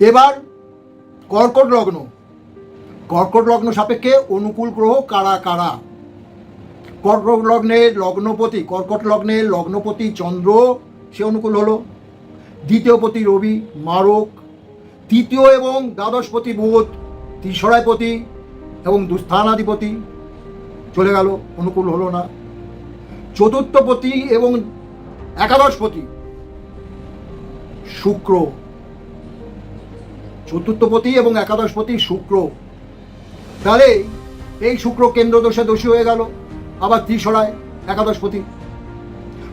এবার কর্কট লগ্ন। কর্কট লগ্ন সাপেক্ষে অনুকূল গ্রহ কারা কারা? কর্কট লগ্নের লগ্নপতি, কর্কট লগ্নের লগ্নপতি চন্দ্র, সে অনুকূল হলো। দ্বিতীয়পতি রবি, মারক। তৃতীয় এবং দ্বাদশপতি বুধ, তিসরায়পতি এবং দুস্থানাধিপতি। চলে গেল, অনুকূল হলো না। চতুর্থপতি এবং একাদশপতি, শুক্র। চতুর্থপতি এবং একাদশপতি শুক্র। তাহলে এই শুক্র কেন্দ্র দোষে দোষী হয়ে গেল, আবার ত্রিসরায় একাদশপতি।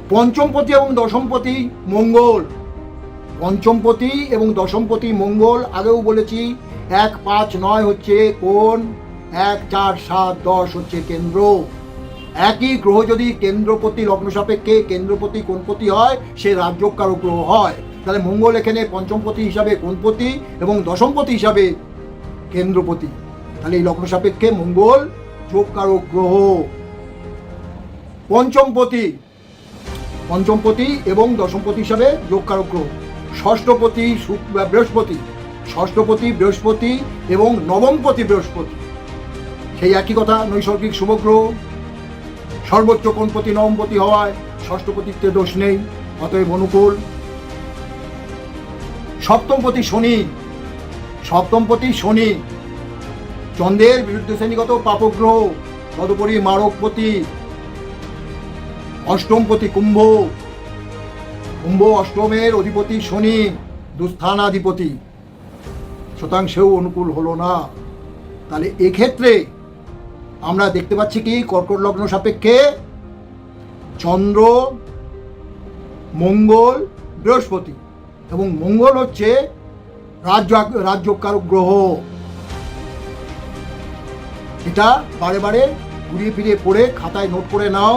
পঞ্চমপতি এবং দশমপতি মঙ্গল। পঞ্চমপতি এবং দশমপতি মঙ্গল আগেও বলেছি, এক পাঁচ নয় হচ্ছে কোন এক চার সাত দশ হচ্ছে কেন্দ্র। একই গ্রহ যদি কেন্দ্রপতি লগ্ন সাপেক্ষে কেন্দ্রপতি কোনপতি হয়, সে রাজ্যকারক গ্রহ হয়। তাহলে মঙ্গল এখানে পঞ্চমপতি হিসাবে কোনপতি এবং দশমপতি হিসাবে কেন্দ্রপতি। তাহলে এই লগ্ন সাপেক্ষে মঙ্গল, যোগকারক গ্রহ। পঞ্চমপতি পঞ্চমপতি এবং দশমপতি হিসাবে যোগ যোগকারক গ্রহ। ষষ্ঠপতি বৃহস্পতি। ষষ্ঠপতি, বৃহস্পতি এবং নবমপতি, বৃহস্পতি। সেই একই কথা, নৈসর্গিক শুভগ্রহ সর্বোচ্চ কোনপতি নবমপতি হওয়ায় ষষ্ঠপতিত্বে দোষ নেই, অতএব অনুকূল। সপ্তমপতি শনি। সপ্তমপতি শনি। চন্দ্রের বিরুদ্ধে শ্রেণীগত পাপগ্রহ, তদুপরি মারকপতি অষ্টমপতি কুম্ভ। কুম্ভ অষ্টমের অধিপতি শনি, দুস্থানাধিপতি। সেও অনুকূল হলো না। তাহলে এক্ষেত্রে আমরা দেখতে পাচ্ছি কি? কর্কট লগ্ন সাপেক্ষে চন্দ্র, মঙ্গল, বৃহস্পতি। এবং মঙ্গল হচ্ছে রাজ্য রাজ্যকারক গ্রহ এটা বারে বারে ঘুরিয়ে ফিরিয়ে পড়ে খাতায় নোট করে নাও।